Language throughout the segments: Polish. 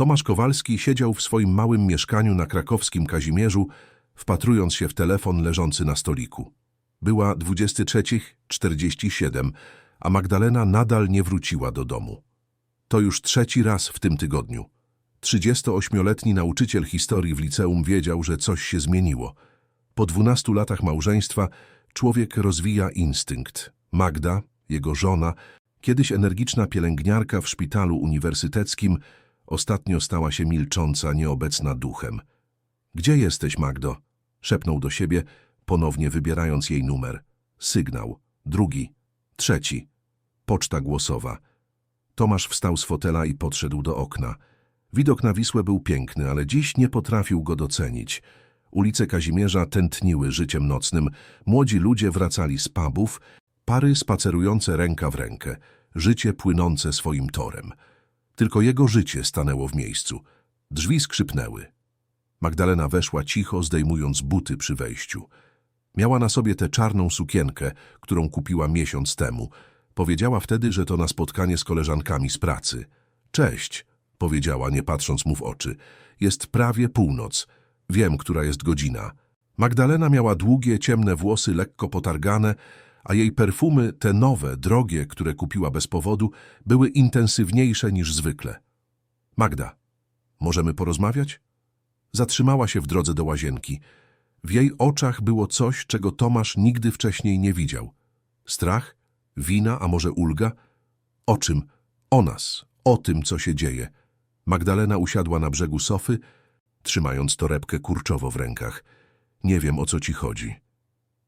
Tomasz Kowalski siedział w swoim małym mieszkaniu na krakowskim Kazimierzu, wpatrując się w telefon leżący na stoliku. Była 23.47, a Magdalena nadal nie wróciła do domu. To już trzeci raz w tym tygodniu. 38-letni nauczyciel historii w liceum wiedział, że coś się zmieniło. Po 12 latach małżeństwa człowiek rozwija instynkt. Magda, jego żona, kiedyś energiczna pielęgniarka w szpitalu uniwersyteckim, ostatnio stała się milcząca, nieobecna duchem. Gdzie jesteś, Magdo? Szepnął do siebie, ponownie wybierając jej numer. Sygnał. Drugi. Trzeci. Poczta głosowa. Tomasz wstał z fotela i podszedł do okna. Widok na Wisłę był piękny, ale dziś nie potrafił go docenić. Ulice Kazimierza tętniły życiem nocnym, młodzi ludzie wracali z pubów, pary spacerujące ręka w rękę, życie płynące swoim torem. Tylko jego życie stanęło w miejscu. Drzwi skrzypnęły. Magdalena weszła cicho, zdejmując buty przy wejściu. Miała na sobie tę czarną sukienkę, którą kupiła miesiąc temu. Powiedziała wtedy, że to na spotkanie z koleżankami z pracy. Cześć, powiedziała, nie patrząc mu w oczy. Jest prawie północ. Wiem, która jest godzina. Magdalena miała długie, ciemne włosy, lekko potargane, a jej perfumy, te nowe, drogie, które kupiła bez powodu, były intensywniejsze niż zwykle. Magda, możemy porozmawiać? Zatrzymała się w drodze do łazienki. W jej oczach było coś, czego Tomasz nigdy wcześniej nie widział. Strach? Wina, a może ulga? O czym? O nas, o tym, co się dzieje. Magdalena usiadła na brzegu sofy, trzymając torebkę kurczowo w rękach. Nie wiem, o co ci chodzi.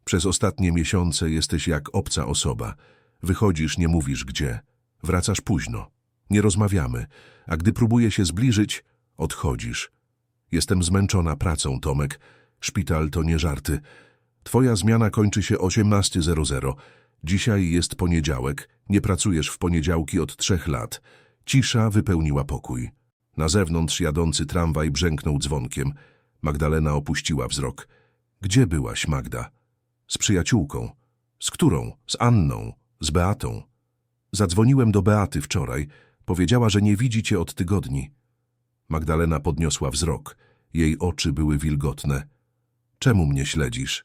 Przez ostatnie miesiące jesteś jak obca osoba. Wychodzisz, nie mówisz gdzie. Wracasz późno. Nie rozmawiamy, a gdy próbuję się zbliżyć, odchodzisz. Jestem zmęczona pracą, Tomek. Szpital to nie żarty. Twoja zmiana kończy się 18.00. Dzisiaj jest poniedziałek. Nie pracujesz w poniedziałki od trzech lat. Cisza wypełniła pokój. Na zewnątrz jadący tramwaj brzęknął dzwonkiem. Magdalena opuściła wzrok. Gdzie byłaś, Magda? Z przyjaciółką. Z którą? Z Anną. Z Beatą. Zadzwoniłem do Beaty wczoraj. Powiedziała, że nie widzi cię od tygodni. Magdalena podniosła wzrok. Jej oczy były wilgotne. Czemu mnie śledzisz?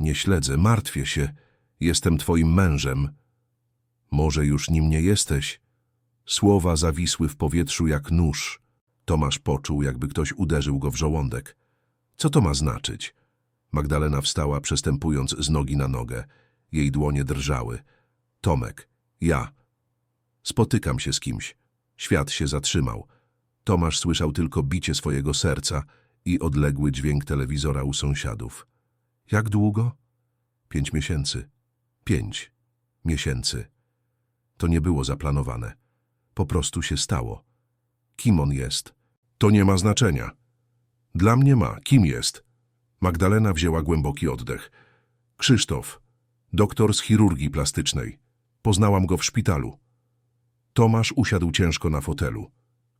Nie śledzę, martwię się. Jestem twoim mężem. Może już nim nie jesteś? Słowa zawisły w powietrzu jak nóż. Tomasz poczuł, jakby ktoś uderzył go w żołądek. Co to ma znaczyć? Magdalena wstała, przestępując z nogi na nogę. Jej dłonie drżały. Tomek, ja. Spotykam się z kimś. Świat się zatrzymał. Tomasz słyszał tylko bicie swojego serca i odległy dźwięk telewizora u sąsiadów. Jak długo? Pięć miesięcy. Pięć miesięcy. To nie było zaplanowane. Po prostu się stało. Kim on jest? To nie ma znaczenia. Dla mnie ma. Kim jest? Magdalena wzięła głęboki oddech. Krzysztof, doktor z chirurgii plastycznej. Poznałam go w szpitalu. Tomasz usiadł ciężko na fotelu.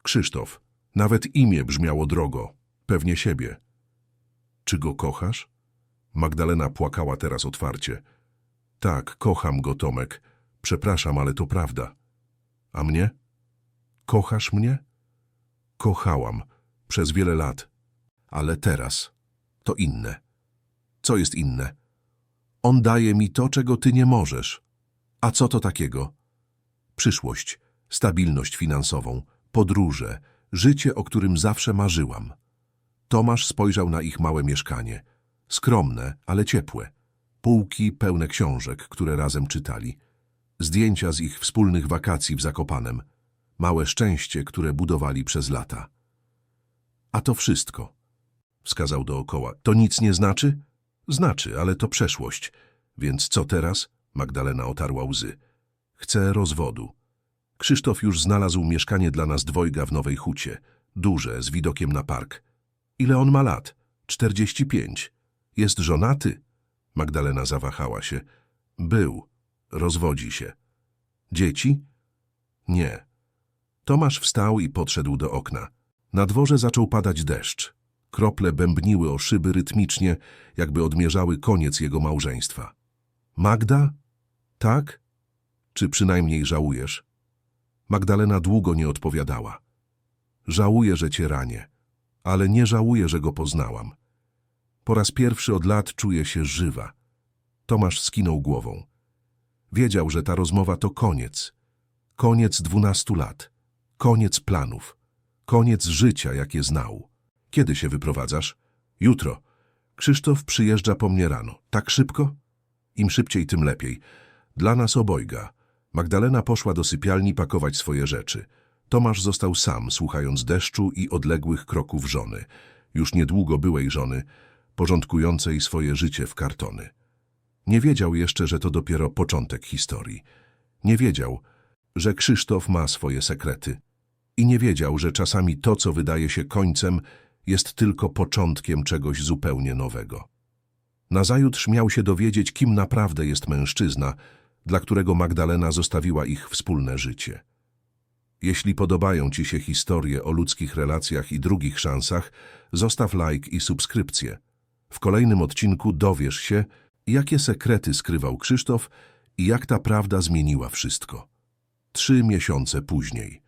Krzysztof, nawet imię brzmiało drogo, pewnie siebie. Czy go kochasz? Magdalena płakała teraz otwarcie. Tak, kocham go, Tomek. Przepraszam, ale to prawda. A mnie? Kochasz mnie? Kochałam przez wiele lat, ale teraz to inne. Co jest inne? On daje mi to, czego ty nie możesz. A co to takiego? Przyszłość, stabilność finansową, podróże, życie, o którym zawsze marzyłam. Tomasz spojrzał na ich małe mieszkanie. Skromne, ale ciepłe. Półki pełne książek, które razem czytali. Zdjęcia z ich wspólnych wakacji w Zakopanem. Małe szczęście, które budowali przez lata. A to wszystko, wskazał dookoła. To nic nie znaczy? Znaczy, ale to przeszłość. Więc co teraz? Magdalena otarła łzy. Chcę rozwodu. Krzysztof już znalazł mieszkanie dla nas dwojga w Nowej Hucie. Duże, z widokiem na park. Ile on ma lat? Czterdzieści pięć. Jest żonaty? Magdalena zawahała się. Był. Rozwodzi się. Dzieci? Nie. Tomasz wstał i podszedł do okna. Na dworze zaczął padać deszcz. Krople bębniły o szyby rytmicznie, jakby odmierzały koniec jego małżeństwa. Magda? Tak? Czy przynajmniej żałujesz? Magdalena długo nie odpowiadała. Żałuję, że cię ranię, ale nie żałuję, że go poznałam. Po raz pierwszy od lat czuję się żywa. Tomasz skinął głową. Wiedział, że ta rozmowa to koniec. Koniec dwunastu lat. Koniec planów. Koniec życia, jakie znał. Kiedy się wyprowadzasz? Jutro. Krzysztof przyjeżdża po mnie rano. Tak szybko? Im szybciej, tym lepiej. Dla nas obojga. Magdalena poszła do sypialni pakować swoje rzeczy. Tomasz został sam, słuchając deszczu i odległych kroków żony. Już niedługo byłej żony, porządkującej swoje życie w kartony. Nie wiedział jeszcze, że to dopiero początek historii. Nie wiedział, że Krzysztof ma swoje sekrety. I nie wiedział, że czasami to, co wydaje się końcem, jest tylko początkiem czegoś zupełnie nowego. Nazajutrz miał się dowiedzieć, kim naprawdę jest mężczyzna, dla którego Magdalena zostawiła ich wspólne życie. Jeśli podobają Ci się historie o ludzkich relacjach i drugich szansach, zostaw like i subskrypcję. W kolejnym odcinku dowiesz się, jakie sekrety skrywał Krzysztof i jak ta prawda zmieniła wszystko. Trzy miesiące później.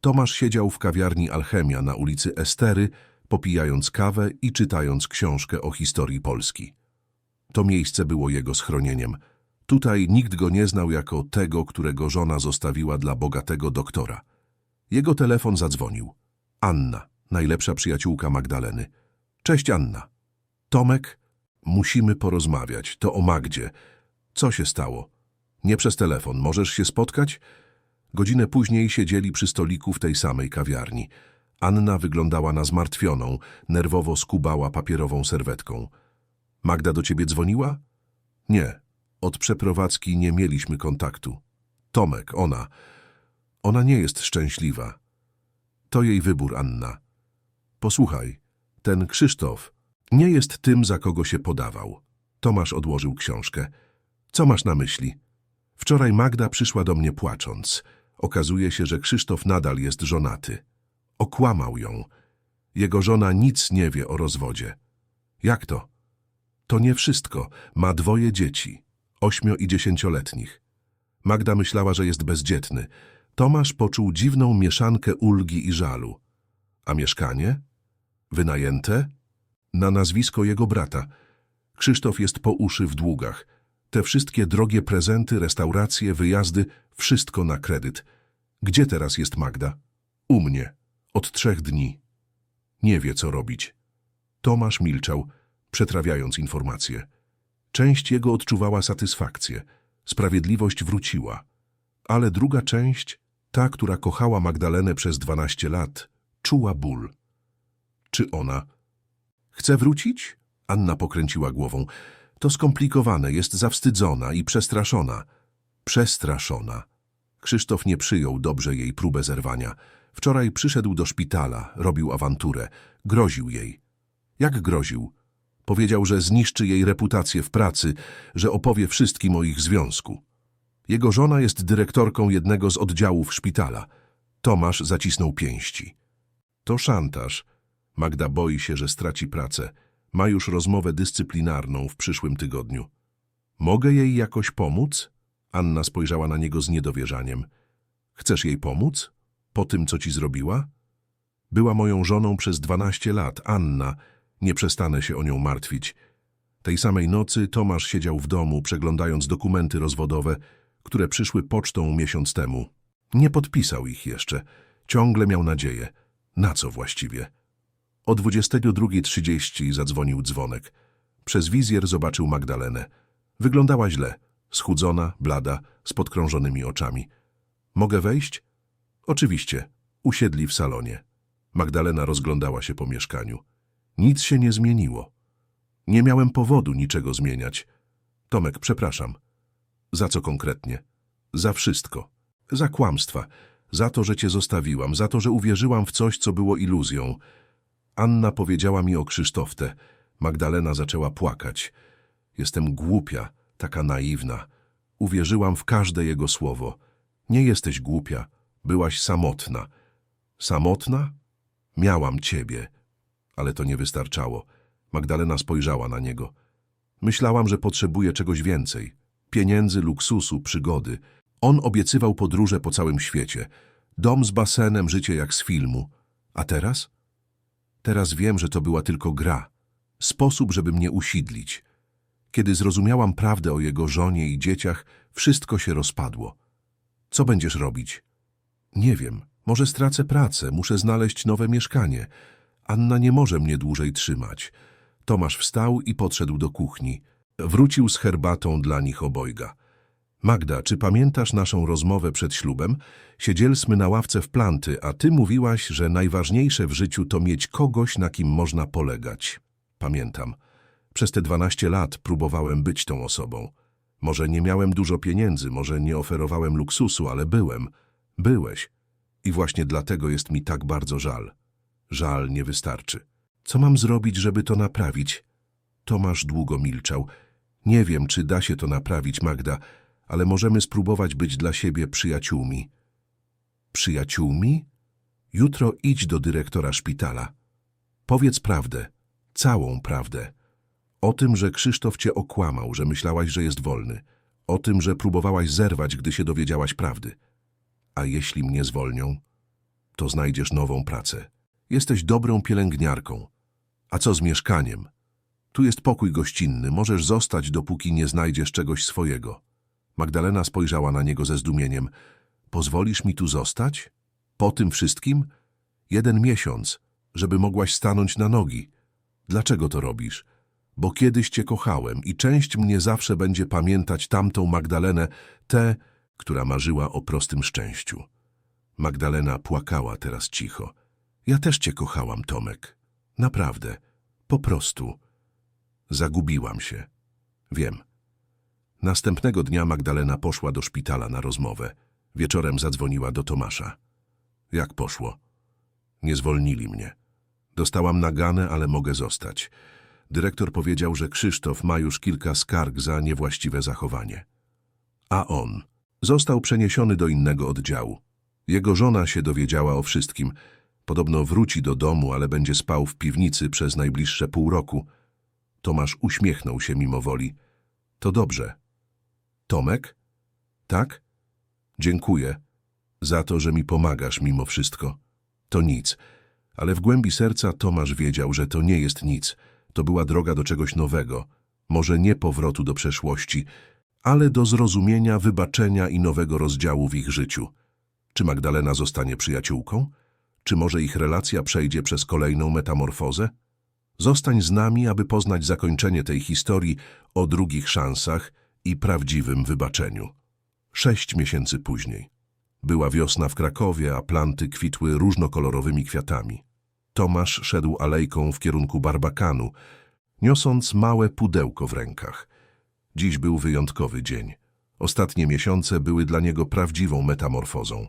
Tomasz siedział w kawiarni Alchemia na ulicy Estery, popijając kawę i czytając książkę o historii Polski. To miejsce było jego schronieniem. Tutaj nikt go nie znał jako tego, którego żona zostawiła dla bogatego doktora. Jego telefon zadzwonił. Anna, najlepsza przyjaciółka Magdaleny. Cześć Anna. Tomek, musimy porozmawiać. To o Magdzie. Co się stało? Nie przez telefon. Możesz się spotkać? Godzinę później siedzieli przy stoliku w tej samej kawiarni. Anna wyglądała na zmartwioną, nerwowo skubała papierową serwetką. Magda do ciebie dzwoniła? Nie. Od przeprowadzki nie mieliśmy kontaktu. Tomek, ona. Ona nie jest szczęśliwa. To jej wybór, Anna. Posłuchaj, ten Krzysztof nie jest tym, za kogo się podawał. Tomasz odłożył książkę. Co masz na myśli? Wczoraj Magda przyszła do mnie płacząc. Okazuje się, że Krzysztof nadal jest żonaty. Okłamał ją. Jego żona nic nie wie o rozwodzie. Jak to? To nie wszystko. Ma dwoje dzieci, ośmio i dziesięcioletnich. Magda myślała, że jest bezdzietny. Tomasz poczuł dziwną mieszankę ulgi i żalu. A mieszkanie? Wynajęte? Na nazwisko jego brata. Krzysztof jest po uszy w długach. Te wszystkie drogie prezenty, restauracje, wyjazdy, wszystko na kredyt. Gdzie teraz jest Magda? U mnie. Od trzech dni. Nie wie, co robić. Tomasz milczał, przetrawiając informacje. Część jego odczuwała satysfakcję. Sprawiedliwość wróciła. Ale druga część, ta, która kochała Magdalenę przez dwanaście lat, czuła ból. Czy ona... Chce wrócić? Anna pokręciła głową. To skomplikowane, jest zawstydzona i przestraszona. Przestraszona. Krzysztof nie przyjął dobrze jej próbę zerwania. Wczoraj przyszedł do szpitala, robił awanturę, groził jej. Jak groził? Powiedział, że zniszczy jej reputację w pracy, że opowie wszystkim o ich związku. Jego żona jest dyrektorką jednego z oddziałów szpitala. Tomasz zacisnął pięści. To szantaż. Magda boi się, że straci pracę. Ma już rozmowę dyscyplinarną w przyszłym tygodniu. Mogę jej jakoś pomóc? Anna spojrzała na niego z niedowierzaniem. Chcesz jej pomóc? Po tym, co ci zrobiła? Była moją żoną przez dwanaście lat, Anna. Nie przestanę się o nią martwić. Tej samej nocy Tomasz siedział w domu, przeglądając dokumenty rozwodowe, które przyszły pocztą miesiąc temu. Nie podpisał ich jeszcze. Ciągle miał nadzieję. Na co właściwie? O 22.30 zadzwonił dzwonek. Przez wizjer zobaczył Magdalenę. Wyglądała źle. Schudzona, blada, z podkrążonymi oczami. Mogę wejść? Oczywiście. Usiedli w salonie. Magdalena rozglądała się po mieszkaniu. Nic się nie zmieniło. Nie miałem powodu niczego zmieniać. Tomek, przepraszam. Za co konkretnie? Za wszystko. Za kłamstwa. Za to, że cię zostawiłam. Za to, że uwierzyłam w coś, co było iluzją. Anna powiedziała mi o Krzysztofte. Magdalena zaczęła płakać. Jestem głupia, taka naiwna. Uwierzyłam w każde jego słowo. Nie jesteś głupia. Byłaś samotna. Samotna? Miałam ciebie. Ale to nie wystarczało. Magdalena spojrzała na niego. Myślałam, że potrzebuje czegoś więcej. Pieniędzy, luksusu, przygody. On obiecywał podróże po całym świecie. Dom z basenem, życie jak z filmu. A teraz? Teraz wiem, że to była tylko gra. Sposób, żeby mnie usidlić. Kiedy zrozumiałam prawdę o jego żonie i dzieciach, wszystko się rozpadło. Co będziesz robić? Nie wiem. Może stracę pracę, muszę znaleźć nowe mieszkanie. Anna nie może mnie dłużej trzymać. Tomasz wstał i podszedł do kuchni. Wrócił z herbatą dla nich obojga. Magda, czy pamiętasz naszą rozmowę przed ślubem? Siedzieliśmy na ławce w planty, a ty mówiłaś, że najważniejsze w życiu to mieć kogoś, na kim można polegać. Pamiętam. Przez te 12 lat próbowałem być tą osobą. Może nie miałem dużo pieniędzy, może nie oferowałem luksusu, ale byłem. Byłeś. I właśnie dlatego jest mi tak bardzo żal. Żal nie wystarczy. Co mam zrobić, żeby to naprawić? Tomasz długo milczał. Nie wiem, czy da się to naprawić, Magda, ale możemy spróbować być dla siebie przyjaciółmi. Przyjaciółmi? Jutro idź do dyrektora szpitala. Powiedz prawdę, całą prawdę. O tym, że Krzysztof cię okłamał, że myślałaś, że jest wolny. O tym, że próbowałaś zerwać, gdy się dowiedziałaś prawdy. A jeśli mnie zwolnią, to znajdziesz nową pracę. Jesteś dobrą pielęgniarką. A co z mieszkaniem? Tu jest pokój gościnny, możesz zostać, dopóki nie znajdziesz czegoś swojego. Magdalena spojrzała na niego ze zdumieniem. Pozwolisz mi tu zostać? Po tym wszystkim? Jeden miesiąc, żeby mogłaś stanąć na nogi. Dlaczego to robisz? Bo kiedyś cię kochałem i część mnie zawsze będzie pamiętać tamtą Magdalenę, tę, która marzyła o prostym szczęściu. Magdalena płakała teraz cicho. Ja też cię kochałam, Tomek. Naprawdę. Po prostu. Zagubiłam się. Wiem. Następnego dnia Magdalena poszła do szpitala na rozmowę. Wieczorem zadzwoniła do Tomasza. Jak poszło? Nie zwolnili mnie. Dostałam naganę, ale mogę zostać. Dyrektor powiedział, że Krzysztof ma już kilka skarg za niewłaściwe zachowanie. A on został przeniesiony do innego oddziału. Jego żona się dowiedziała o wszystkim. Podobno wróci do domu, ale będzie spał w piwnicy przez najbliższe pół roku. Tomasz uśmiechnął się mimo woli. To dobrze. Tomek? Tak? Dziękuję za to, że mi pomagasz mimo wszystko. To nic, ale w głębi serca Tomasz wiedział, że to nie jest nic. To była droga do czegoś nowego. Może nie powrotu do przeszłości, ale do zrozumienia, wybaczenia i nowego rozdziału w ich życiu. Czy Magdalena zostanie przyjaciółką? Czy może ich relacja przejdzie przez kolejną metamorfozę? Zostań z nami, aby poznać zakończenie tej historii o drugich szansach i prawdziwym wybaczeniu. Sześć miesięcy później. Była wiosna w Krakowie, a planty kwitły różnokolorowymi kwiatami. Tomasz szedł alejką w kierunku barbakanu, niosąc małe pudełko w rękach. Dziś był wyjątkowy dzień. Ostatnie miesiące były dla niego prawdziwą metamorfozą.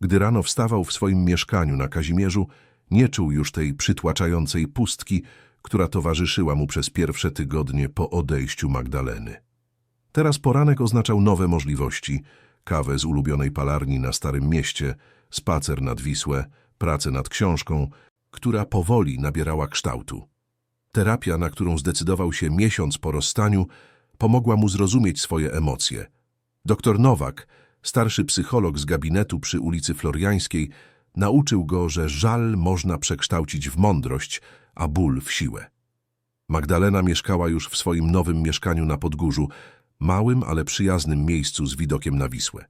Gdy rano wstawał w swoim mieszkaniu na Kazimierzu, nie czuł już tej przytłaczającej pustki, która towarzyszyła mu przez pierwsze tygodnie po odejściu Magdaleny. Teraz poranek oznaczał nowe możliwości. Kawę z ulubionej palarni na Starym Mieście, spacer nad Wisłę, pracę nad książką, która powoli nabierała kształtu. Terapia, na którą zdecydował się miesiąc po rozstaniu, pomogła mu zrozumieć swoje emocje. Doktor Nowak, starszy psycholog z gabinetu przy ulicy Floriańskiej, nauczył go, że żal można przekształcić w mądrość, a ból w siłę. Magdalena mieszkała już w swoim nowym mieszkaniu na Podgórzu, małym, ale przyjaznym miejscu z widokiem na Wisłę.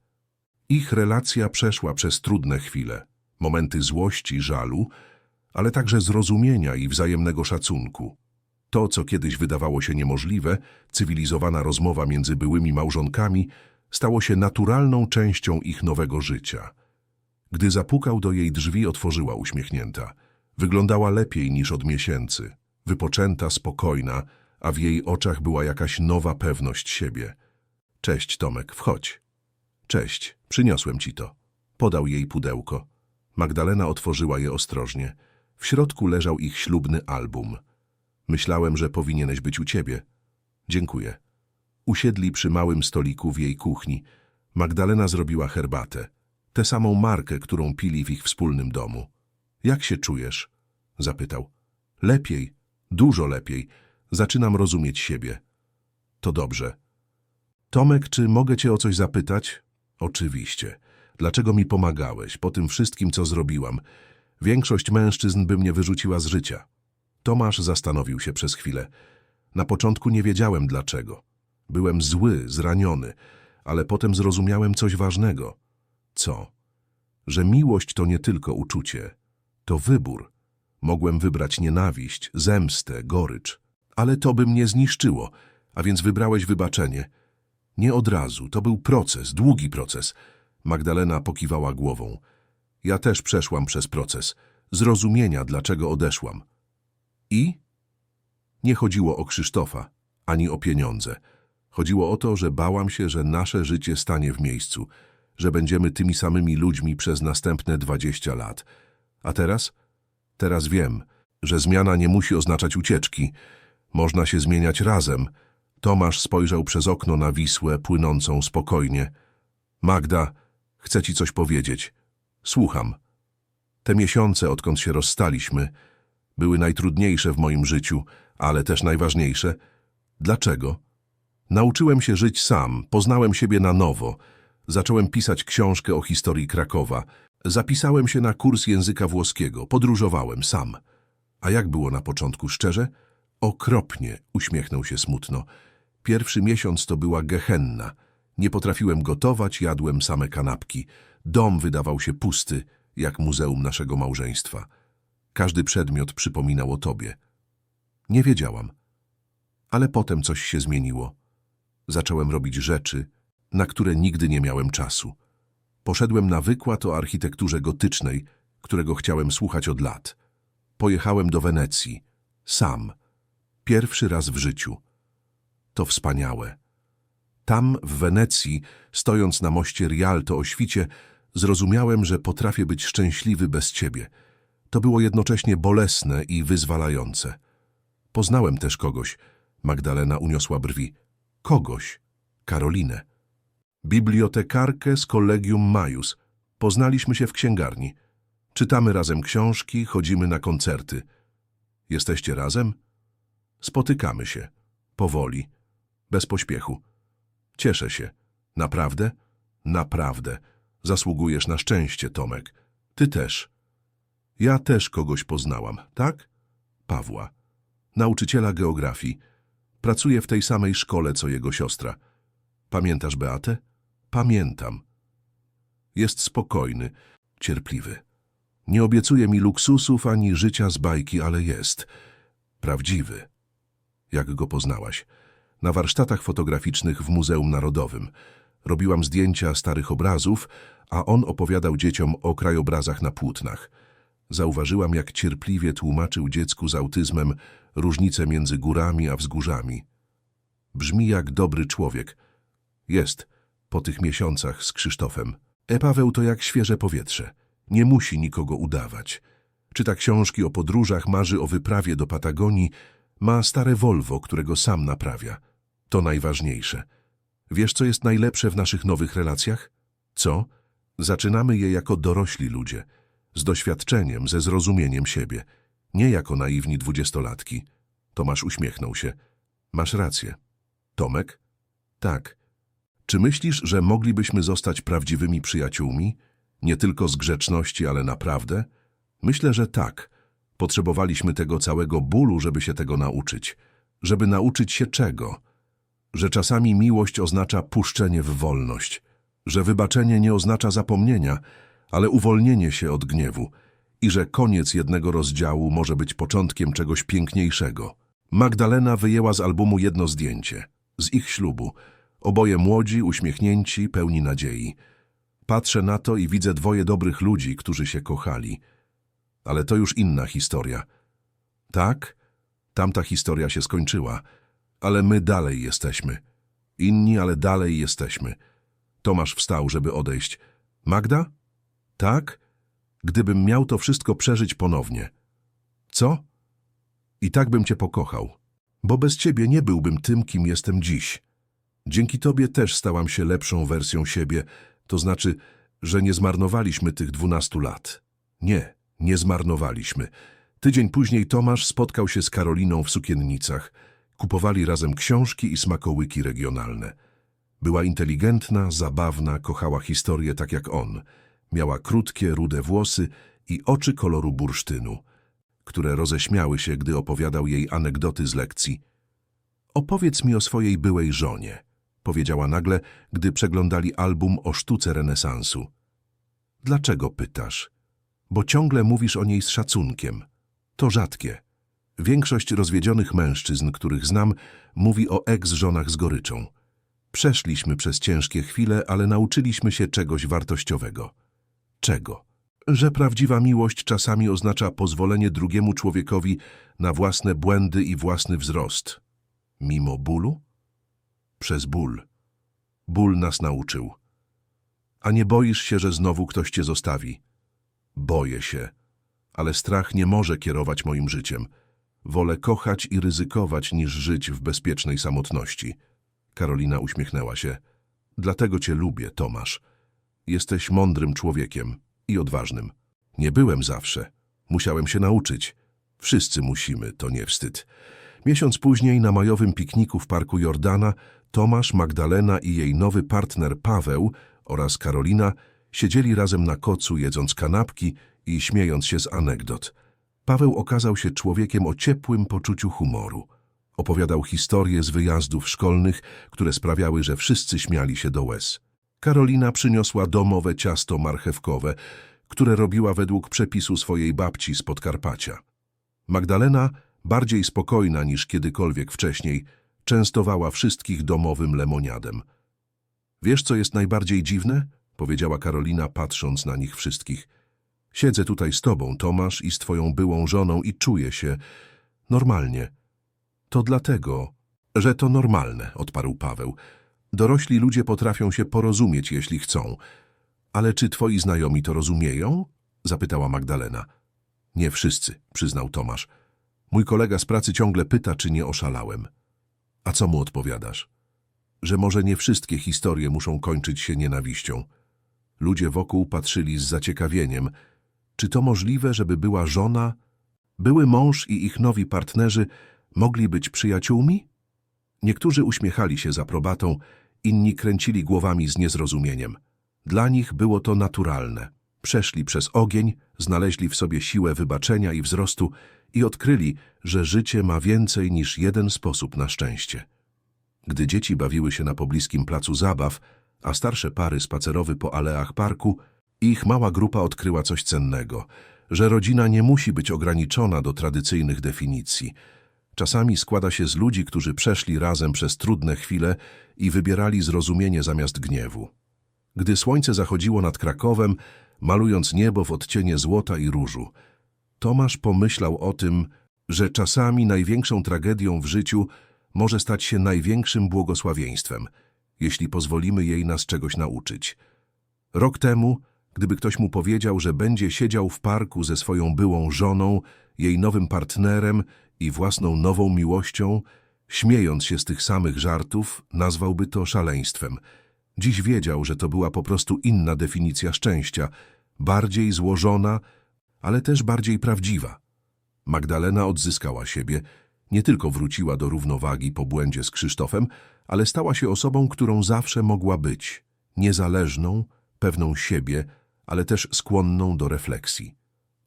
Ich relacja przeszła przez trudne chwile, momenty złości, żalu, ale także zrozumienia i wzajemnego szacunku. To, co kiedyś wydawało się niemożliwe, cywilizowana rozmowa między byłymi małżonkami, stało się naturalną częścią ich nowego życia. Gdy zapukał do jej drzwi, otworzyła uśmiechnięta. Wyglądała lepiej niż od miesięcy, wypoczęta, spokojna, a w jej oczach była jakaś nowa pewność siebie. Cześć, Tomek, wchodź. Cześć, przyniosłem ci to. Podał jej pudełko. Magdalena otworzyła je ostrożnie. W środku leżał ich ślubny album. Myślałem, że powinieneś być u ciebie. Dziękuję. Usiedli przy małym stoliku w jej kuchni. Magdalena zrobiła herbatę. Tę samą markę, którą pili w ich wspólnym domu. Jak się czujesz? Zapytał. Lepiej, dużo lepiej. Zaczynam rozumieć siebie. To dobrze. Tomek, czy mogę cię o coś zapytać? Oczywiście. Dlaczego mi pomagałeś po tym wszystkim, co zrobiłam? Większość mężczyzn by mnie wyrzuciła z życia. Tomasz zastanowił się przez chwilę. Na początku nie wiedziałem dlaczego. Byłem zły, zraniony, ale potem zrozumiałem coś ważnego. Co? Że miłość to nie tylko uczucie, to wybór. Mogłem wybrać nienawiść, zemstę, gorycz, ale to by mnie zniszczyło, a więc wybrałeś wybaczenie. Nie od razu, to był proces, długi proces. Magdalena pokiwała głową. Ja też przeszłam przez proces zrozumienia, dlaczego odeszłam. I? Nie chodziło o Krzysztofa, ani o pieniądze. Chodziło o to, że bałam się, że nasze życie stanie w miejscu, że będziemy tymi samymi ludźmi przez następne dwadzieścia lat. A teraz? Teraz wiem, że zmiana nie musi oznaczać ucieczki. Można się zmieniać razem. Tomasz spojrzał przez okno na Wisłę płynącą spokojnie. Magda, chcę ci coś powiedzieć. Słucham. Te miesiące, odkąd się rozstaliśmy, były najtrudniejsze w moim życiu, ale też najważniejsze. Dlaczego? Nauczyłem się żyć sam, poznałem siebie na nowo. Zacząłem pisać książkę o historii Krakowa. Zapisałem się na kurs języka włoskiego, podróżowałem sam. A jak było na początku, szczerze? Okropnie, uśmiechnął się smutno. Pierwszy miesiąc to była gehenna. Nie potrafiłem gotować, jadłem same kanapki. Dom wydawał się pusty, jak muzeum naszego małżeństwa. Każdy przedmiot przypominał o tobie. Nie wiedziałam. Ale potem coś się zmieniło. Zacząłem robić rzeczy, na które nigdy nie miałem czasu. Poszedłem na wykład o architekturze gotycznej, którego chciałem słuchać od lat. Pojechałem do Wenecji. Sam. Pierwszy raz w życiu. To wspaniałe. Tam, w Wenecji, stojąc na moście Rialto o świcie, zrozumiałem, że potrafię być szczęśliwy bez ciebie. To było jednocześnie bolesne i wyzwalające. Poznałem też kogoś. Magdalena uniosła brwi. Kogoś. Karolinę. Bibliotekarkę z Collegium Majus. Poznaliśmy się w księgarni. Czytamy razem książki, chodzimy na koncerty. Jesteście razem? Spotykamy się. Powoli. Bez pośpiechu. Cieszę się. Naprawdę? Naprawdę. Zasługujesz na szczęście, Tomek. Ty też. Ja też kogoś poznałam, tak? Pawła. Nauczyciela geografii. Pracuje w tej samej szkole, co jego siostra. Pamiętasz Beatę? Pamiętam. Jest spokojny, cierpliwy. Nie obiecuje mi luksusów ani życia z bajki, ale jest. Prawdziwy. Jak go poznałaś? Na warsztatach fotograficznych w Muzeum Narodowym. Robiłam zdjęcia starych obrazów, a on opowiadał dzieciom o krajobrazach na płótnach. Zauważyłam, jak cierpliwie tłumaczył dziecku z autyzmem różnicę między górami a wzgórzami. Brzmi jak dobry człowiek. Jest, po tych miesiącach z Krzysztofem. E Paweł to jak świeże powietrze. Nie musi nikogo udawać. Czyta książki o podróżach, marzy o wyprawie do Patagonii, ma stare Volvo, którego sam naprawia. To najważniejsze. Wiesz, co jest najlepsze w naszych nowych relacjach? Co? Zaczynamy je jako dorośli ludzie, z doświadczeniem, ze zrozumieniem siebie, nie jako naiwni dwudziestolatki. Tomasz uśmiechnął się. Masz rację. Tomek? Tak. Czy myślisz, że moglibyśmy zostać prawdziwymi przyjaciółmi? Nie tylko z grzeczności, ale naprawdę? Myślę, że tak. Potrzebowaliśmy tego całego bólu, żeby się tego nauczyć. Żeby nauczyć się czego? Że czasami miłość oznacza puszczenie w wolność. Że wybaczenie nie oznacza zapomnienia, ale uwolnienie się od gniewu. I że koniec jednego rozdziału może być początkiem czegoś piękniejszego. Magdalena wyjęła z albumu jedno zdjęcie. Z ich ślubu. Oboje młodzi, uśmiechnięci, pełni nadziei. Patrzę na to i widzę dwoje dobrych ludzi, którzy się kochali. Ale to już inna historia. Tak, tamta historia się skończyła, ale my dalej jesteśmy. Inni, ale dalej jesteśmy. Tomasz wstał, żeby odejść. Magda? Tak? Gdybym miał to wszystko przeżyć ponownie. Co? I tak bym cię pokochał, bo bez ciebie nie byłbym tym, kim jestem dziś. Dzięki tobie też stałam się lepszą wersją siebie, to znaczy, że nie zmarnowaliśmy tych dwunastu lat. Nie, nie zmarnowaliśmy. Tydzień później Tomasz spotkał się z Karoliną w sukiennicach. Kupowali razem książki i smakołyki regionalne. Była inteligentna, zabawna, kochała historię tak jak on. Miała krótkie, rude włosy i oczy koloru bursztynu, które roześmiały się, gdy opowiadał jej anegdoty z lekcji. Opowiedz mi o swojej byłej żonie, powiedziała nagle, gdy przeglądali album o sztuce renesansu. Dlaczego pytasz? Bo ciągle mówisz o niej z szacunkiem. To rzadkie. Większość rozwiedzionych mężczyzn, których znam, mówi o eks-żonach z goryczą. Przeszliśmy przez ciężkie chwile, ale nauczyliśmy się czegoś wartościowego. Czego? Że prawdziwa miłość czasami oznacza pozwolenie drugiemu człowiekowi na własne błędy i własny wzrost. Mimo bólu? Przez ból. Ból nas nauczył. A nie boisz się, że znowu ktoś cię zostawi? Boję się, ale strach nie może kierować moim życiem. Wolę kochać i ryzykować, niż żyć w bezpiecznej samotności. Karolina uśmiechnęła się. Dlatego cię lubię, Tomasz. Jesteś mądrym człowiekiem i odważnym. Nie byłem zawsze. Musiałem się nauczyć. Wszyscy musimy, to nie wstyd. Miesiąc później na majowym pikniku w parku Jordana Tomasz, Magdalena i jej nowy partner Paweł oraz Karolina siedzieli razem na kocu, jedząc kanapki i śmiejąc się z anegdot. Paweł okazał się człowiekiem o ciepłym poczuciu humoru. Opowiadał historie z wyjazdów szkolnych, które sprawiały, że wszyscy śmiali się do łez. Karolina przyniosła domowe ciasto marchewkowe, które robiła według przepisu swojej babci z Podkarpacia. Magdalena, bardziej spokojna niż kiedykolwiek wcześniej, częstowała wszystkich domowym lemoniadem. Wiesz, co jest najbardziej dziwne? powiedziała Karolina, patrząc na nich wszystkich. Siedzę tutaj z tobą, Tomasz, i z twoją byłą żoną i czuję się normalnie. To dlatego, że to normalne, odparł Paweł. Dorośli ludzie potrafią się porozumieć, jeśli chcą. Ale czy twoi znajomi to rozumieją? zapytała Magdalena. Nie wszyscy, przyznał Tomasz. Mój kolega z pracy ciągle pyta, czy nie oszalałem. A co mu odpowiadasz? Że może nie wszystkie historie muszą kończyć się nienawiścią. Ludzie wokół patrzyli z zaciekawieniem. Czy to możliwe, żeby była żona, były mąż i ich nowi partnerzy mogli być przyjaciółmi? Niektórzy uśmiechali się z aprobatą, inni kręcili głowami z niezrozumieniem. Dla nich było to naturalne. Przeszli przez ogień, znaleźli w sobie siłę wybaczenia i wzrostu i odkryli, że życie ma więcej niż jeden sposób na szczęście. Gdy dzieci bawiły się na pobliskim placu zabaw, a starsze pary spacerowy po aleach parku, ich mała grupa odkryła coś cennego, że rodzina nie musi być ograniczona do tradycyjnych definicji. Czasami składa się z ludzi, którzy przeszli razem przez trudne chwile i wybierali zrozumienie zamiast gniewu. Gdy słońce zachodziło nad Krakowem, malując niebo w odcienie złota i różu, Tomasz pomyślał o tym, że czasami największą tragedią w życiu może stać się największym błogosławieństwem, jeśli pozwolimy jej nas czegoś nauczyć. Rok temu, gdyby ktoś mu powiedział, że będzie siedział w parku ze swoją byłą żoną, jej nowym partnerem i własną nową miłością, śmiejąc się z tych samych żartów, nazwałby to szaleństwem. Dziś wiedział, że to była po prostu inna definicja szczęścia, bardziej złożona, ale też bardziej prawdziwa. Magdalena odzyskała siebie, nie tylko wróciła do równowagi po błędzie z Krzysztofem, ale stała się osobą, którą zawsze mogła być, niezależną, pewną siebie, ale też skłonną do refleksji.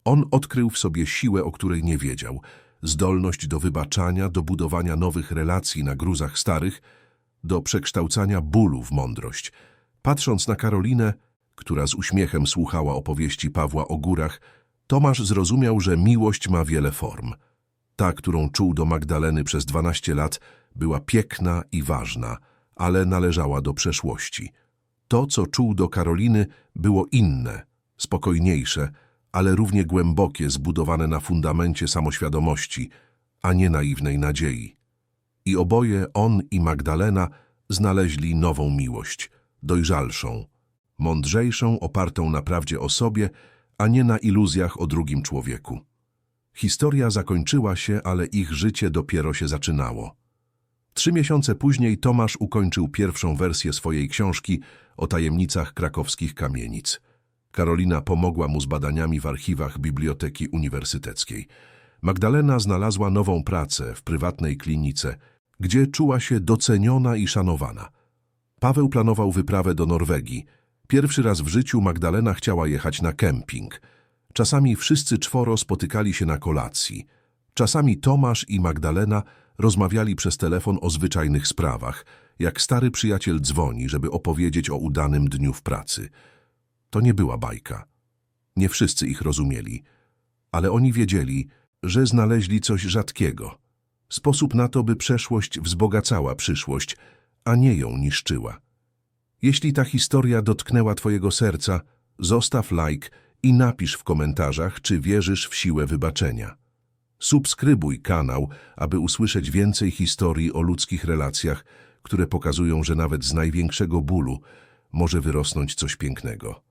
On odkrył w sobie siłę, o której nie wiedział, zdolność do wybaczania, do budowania nowych relacji na gruzach starych, do przekształcania bólu w mądrość. Patrząc na Karolinę, która z uśmiechem słuchała opowieści Pawła o górach, Tomasz zrozumiał, że miłość ma wiele form. Ta, którą czuł do Magdaleny przez 12 lat, była piękna i ważna, ale należała do przeszłości. To, co czuł do Karoliny, było inne, spokojniejsze, ale równie głębokie, zbudowane na fundamencie samoświadomości, a nie naiwnej nadziei. I oboje, on i Magdalena, znaleźli nową miłość, dojrzalszą, mądrzejszą, opartą na prawdzie o sobie, a nie na iluzjach o drugim człowieku. Historia zakończyła się, ale ich życie dopiero się zaczynało. Trzy miesiące później Tomasz ukończył pierwszą wersję swojej książki o tajemnicach krakowskich kamienic. Karolina pomogła mu z badaniami w archiwach Biblioteki Uniwersyteckiej. Magdalena znalazła nową pracę w prywatnej klinice, gdzie czuła się doceniona i szanowana. Paweł planował wyprawę do Norwegii. Pierwszy raz w życiu Magdalena chciała jechać na kemping. Czasami wszyscy czworo spotykali się na kolacji. Czasami Tomasz i Magdalena rozmawiali przez telefon o zwyczajnych sprawach, jak stary przyjaciel dzwoni, żeby opowiedzieć o udanym dniu w pracy. To nie była bajka. Nie wszyscy ich rozumieli, ale oni wiedzieli, że znaleźli coś rzadkiego. Sposób na to, by przeszłość wzbogacała przyszłość, a nie ją niszczyła. Jeśli ta historia dotknęła Twojego serca, zostaw like i napisz w komentarzach, czy wierzysz w siłę wybaczenia. Subskrybuj kanał, aby usłyszeć więcej historii o ludzkich relacjach, które pokazują, że nawet z największego bólu może wyrosnąć coś pięknego.